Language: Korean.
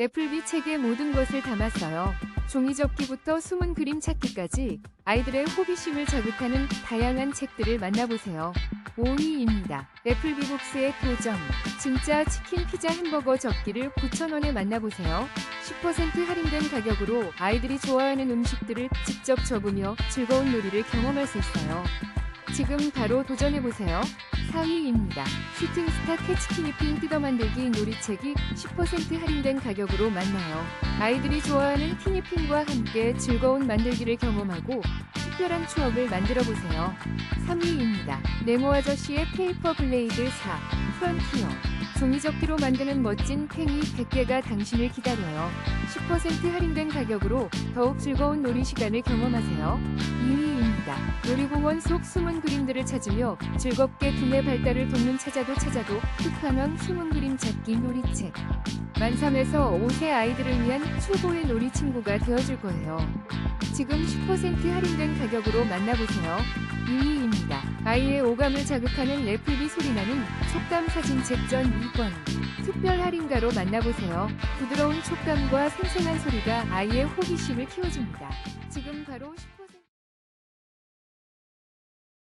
애플비 책의 모든 것을 담았어요. 종이 접기부터 숨은 그림 찾기까지 아이들의 호기심을 자극하는 다양한 책들을 만나보세요. 5위입니다. 애플비북스의 도전. 진짜 치킨 피자 햄버거 접기를 9,000원에 만나보세요. 10% 할인된 가격으로 아이들이 좋아하는 음식들을 직접 접으며 즐거운 놀이를 경험할 수 있어요. 지금 바로 도전해보세요. 4위입니다. 슈팅스타 캐치티니핑 뜯어 만들기 놀이책이 10% 할인된 가격으로 만나요. 아이들이 좋아하는 티니핑과 함께 즐거운 만들기를 경험하고 특별한 추억을 만들어보세요. 3위입니다. 네모 아저씨의 페이퍼 블레이드 4 프런티어 종이접기로 만드는 멋진 팽이 100개가 당신을 기다려요. 10% 할인된 가격으로 더욱 즐거운 놀이 시간을 경험하세요. 2위입니다. 놀이공원 속 숨은 그림들을 찾으며 즐겁게 두뇌 발달을 돕는 찾아도 찾아도 끝판왕 숨은 그림 찾기 놀이책. 만 3에서 5세 아이들을 위한 최고의 놀이 친구가 되어줄 거예요. 지금 10% 할인된 가격으로 만나보세요. 2위입니다. 아이의 오감을 자극하는 애플비 소리나는 촉감 사진 책 전 2권. 특별 할인가로 만나보세요. 부드러운 촉감과 생생한 소리가 아이의 호기심을 키워줍니다. 지금 바로 10%